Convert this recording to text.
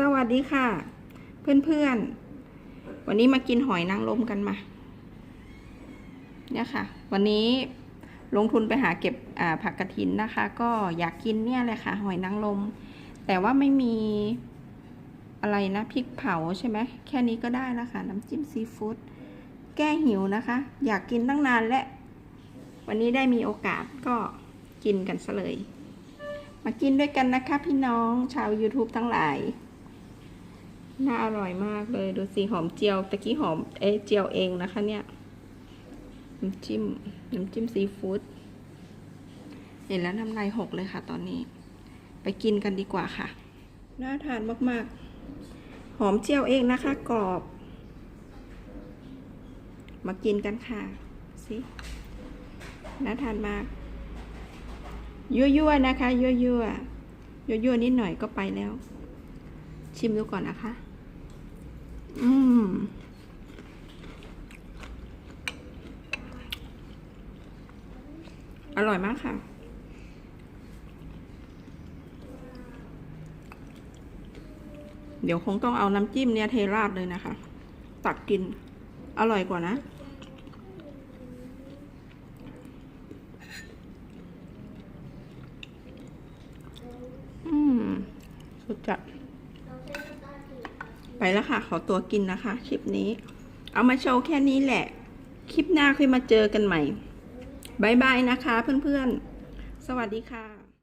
สวัสดีค่ะ เพื่อนๆ วันนี้มากินหอยนางรมกันมาเนี่ยค่ะ วันนี้ลงทุนไปหาเก็บผักกระถินนะคะ ก็อยากกินเนี่ยเลยค่ะ หอยนางรมแต่ว่าไม่มีอะไรนะพริกเผาใช่ไหมแค่นี้ก็ได้แล้วค่ะ น้ำจิ้มซีฟู้ดแก้หิวนะคะ อยากกินตั้งนานและ วันนี้ได้มีโอกาสก็กินกันซะเลยมากินด้วยกันนะคะพี่น้องชาว YouTube ทั้งหลาย น่าอร่อยมากเลย ดูสิหอมเจียวตะกี้หอมเอะเจียวเองนะคะ เนี่ยน้ำจิ้มน้ำจิ้มซีฟู้ดเห็นแล้วน้ำลายหกเลยค่ะ ตอนนี้ ไปกินกันดีกว่าค่ะ น่าทานมากๆ หอมเจียวเองนะคะ กรอบ มากินกันค่ะสิน่าทานมาก ยั่วๆนะคะ ยั่วๆยั่วๆนิดหน่อยก็ไปแล้ว ชิมดูก่อนนะคะ อืม อร่อยมากค่ะ เดี๋ยวคงต้องเอาน้ำจิ้มเนี่ยเทราดเลยนะคะ ตักกิน อร่อยกว่านะอืมสุดจัด ไปแล้วค่ะ ขอตัวกินนะคะ คลิปนี้ เอามาโชว์แค่นี้แหละ คลิปหน้าค่อยมาเจอกันใหม่บายบายนะคะเพื่อนๆ สวัสดีค่ะ